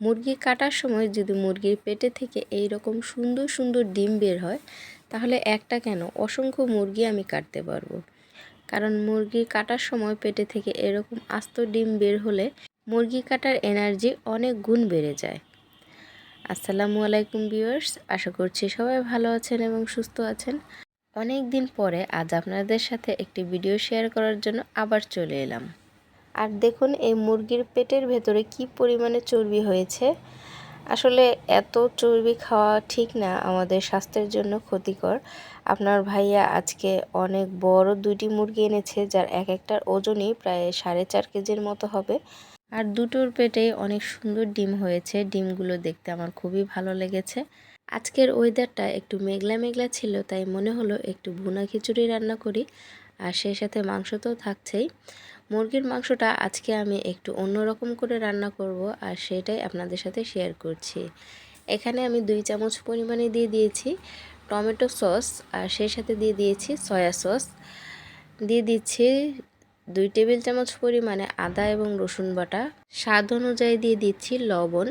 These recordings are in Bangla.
মুরগি কাটার সময় যদি মুরগির পেটে থেকে এই রকম সুন্দর সুন্দর ডিম বের হয়, তাহলে একটা কেন? অসংখ্য মুরগি আমি কাটতে পারব। কারণ মুরগি কাটার সময় পেটে থেকে এরকম আস্ত ডিম বের হলে মুরগি কাটার এনার্জি অনেক গুণ বেড়ে যায়। আসসালামু আলাইকুম ভিউয়ার্স, আশা করছি সবাই ভালো আছেন এবং সুস্থ আছেন। অনেক দিন পরে আজ আপনাদের সাথে একটি ভিডিও শেয়ার করার জন্য আবার চলে এলাম। আর দেখুন, এই মুরগির পেটের ভেতরে কি পরিমাণে চর্বি হয়েছে। আসলে এত চর্বি খাওয়া ঠিক না, আমাদের স্বাস্থ্যের জন্য ক্ষতিকর। আপনার ভাইয়া আজকে অনেক বড় দুইটি মুরগি এনেছে, যার এক একটার ওজনই প্রায় সাড়ে চার কেজির মতো হবে। আর দুটোর পেটে অনেক সুন্দর ডিম হয়েছে। ডিমগুলো দেখতে আমার খুবই ভালো লেগেছে। আজকের ওয়েদারটা একটু মেঘলা মেঘলা ছিল, তাই মনে হলো একটু ভুনা খিচুড়ি রান্না করি। আর সেই সাথে মাংস তো থাকছেই। মুরগির মাংসটা আজকে আমি একটু অন্যরকম করে রান্না করব আর সেটাই আপনাদের সাথে শেয়ার করছি। এখানে আমি দুই চামচ পরিমাণে দিয়ে দিয়েছি টমেটো সস আর সেই সাথে দিয়ে দিয়েছি সয়া সস। দিয়ে দিচ্ছি দুই টেবিল চামচ পরিমাণে আদা এবং রসুন বাটা। স্বাদ অনুযায়ী দিয়ে দিচ্ছি লবণ।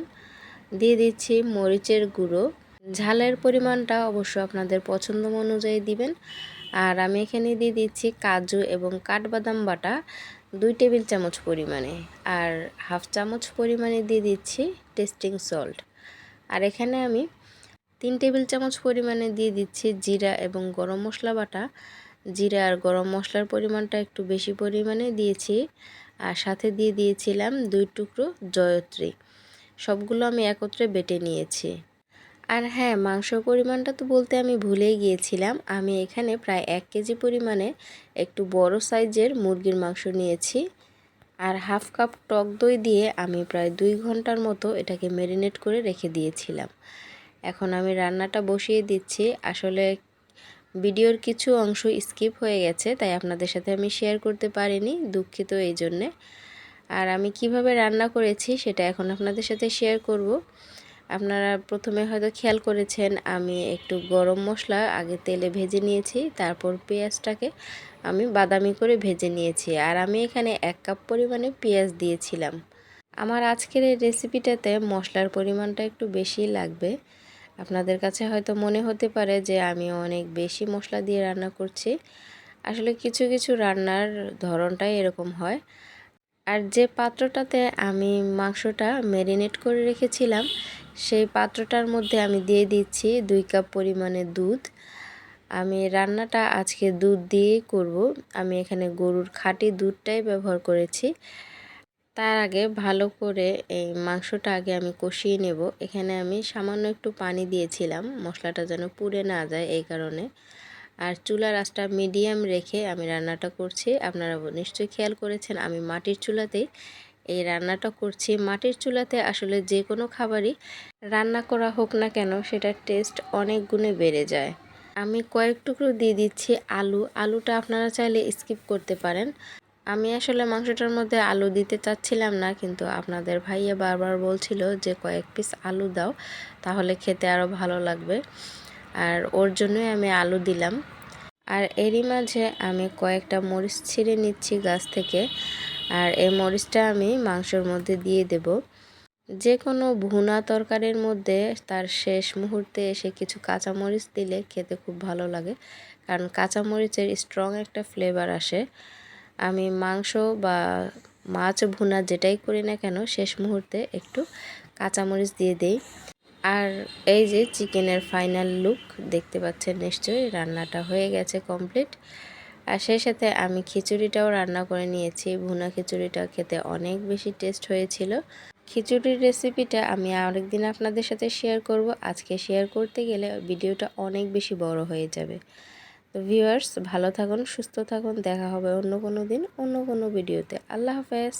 দিয়ে দিচ্ছি মরিচের গুঁড়ো। ঝালের পরিমাণটা অবশ্য আপনাদের পছন্দ অনুযায়ী দিবেন। আর আমি এখানে দিয়ে দিচ্ছি কাজু এবং কাঠবাদাম বাটা। দুই টেবিল চামচ পরিমাণে আর হাফ চামচ পরিমাণে দিয়ে দিচ্ছি টেস্টিং সল্ট। আর এখানে আমি তিন টেবিল চামচ পরিমাণে দিয়ে দিচ্ছি জিরা এবং গরম মশলা বাটা। জিরা আর গরম মশলার পরিমাণটা একটু বেশি পরিমাণে দিয়েছি আর সাথে দিয়ে দিয়েছিলাম দুই টুকরো জয়ত্রী। সবগুলো আমি একত্রে বেটে নিয়েছি। আর হ্যাঁ মাংসর পরিমাণটা তো বলতে আমি ভুলেই গিয়েছিলাম। আমি এখানে প্রায় এক কেজি পরিমাণে একটু বড় সাইজের মুরগির মাংস নিয়েছি। আর হাফ কাপ টক দই দিয়ে আমি প্রায় দুই ঘণ্টার মতো এটাকে ম্যারিনেট করে রেখে দিয়েছিলাম। এখন আমি রান্নাটা বসিয়ে দিচ্ছি। আসলে ভিডিওর কিছু অংশ স্কিপ হয়ে গেছে, তাই আপনাদের সাথে আমি শেয়ার করতে পারিনি দুঃখিত এই জন্যে। আর আমি কীভাবে রান্না করেছি সেটা এখন আপনাদের সাথে শেয়ার করব। আপনারা প্রথমে হয়তো খেয়াল করেছেন, আমি একটু গরম মশলা আগে তেলে ভেজে নিয়েছি, তারপর পেঁয়াজটাকে আমি বাদামি করে ভেজে নিয়েছি। আর আমি এখানে এক কাপ পরিমাণে পেঁয়াজ দিয়েছিলাম। আমার আজকের এই রেসিপিটাতে মশলার পরিমাণটা একটু বেশি লাগবে। আপনাদের কাছে হয়তো মনে হতে পারে যে আমি অনেক বেশি মশলা দিয়ে রান্না করছি। আসলে কিছু কিছু রান্নার ধরনটাই এরকম হয়। আর যে পাত্রটাতে আমি মাংসটা ম্যারিনেট করে রেখেছিলাম, সেই পাত্রটার মধ্যে আমি দিয়ে দিচ্ছি দুই কাপ পরিমাণে দুধ। আমি রান্নাটা আজকে দুধ দিয়েই করব। আমি এখানে গরুর খাঁটি দুধটাই ব্যবহার করেছি। তার আগে ভালো করে এই মাংসটা আগে আমি কষিয়ে নেব। এখানে আমি সামান্য একটু পানি দিয়েছিলাম। মশলাটা যেন পুড়ে না যায় এই কারণে। আর চুলার আঁচটা মিডিয়াম রেখে আমি রান্নাটা করছি। আপনারা নিশ্চয়ই খেয়াল করেছেন, আমি মাটির চুলাতেই এই রান্নাটা করছি। মাটির চুলাতে আসলে যে কোনো খাবারই রান্না করা হোক না কেন, সেটার টেস্ট অনেক গুণে বেড়ে যায়। আমি কয়েক টুকরো দিয়ে দিচ্ছি আলু। আলুটা আপনারা চাইলে স্কিপ করতে পারেন। আমি আসলে মাংসটার মধ্যে আলু দিতে চাচ্ছিলাম না, কিন্তু আপনাদের ভাইয়া বারবার বলছিল যে কয়েক পিস আলু দাও, তাহলে খেতে আরও ভালো লাগবে। আর ওর জন্যই আমি আলু দিলাম। আর এরই মাঝে আমি কয়েকটা মরিচ ছিঁড়ে নিচ্ছি গাছ থেকে। আর এই মরিচটা আমি মাংসর মধ্যে দিয়ে দেব। যে কোনো ভুনা তরকারির মধ্যে তার শেষ মুহূর্তে এসে কিছু কাঁচামরিচ দিলে খেতে খুব ভালো লাগে। কারণ কাঁচামরিচের স্ট্রং একটা ফ্লেভার আসে। আমি মাংস বা মাছ ভুনা যেটাই করি না কেন, শেষ মুহূর্তে একটু কাঁচামরিচ দিয়ে দেই। আর এই যে চিকেনের ফাইনাল লুক দেখতে পাচ্ছেন নিশ্চয়ই, রান্নাটা হয়ে গেছে কমপ্লিট। আর সেই সাথে আমি খিচুড়িটাও রান্না করে নিয়েছি। ভুনা খিচুড়িটা খেতে অনেক বেশি টেস্ট হয়েছিল। খিচুড়ির রেসিপিটা আমি আরেকদিন আপনাদের সাথে শেয়ার করব। আজকে শেয়ার করতে গেলে ভিডিওটা অনেক বেশি বড় হয়ে যাবে। তো ভিউয়ার্স, ভালো থাকুন, সুস্থ থাকুন। দেখা হবে অন্য কোনো দিন, অন্য কোনো ভিডিওতে। আল্লাহ হাফেজ।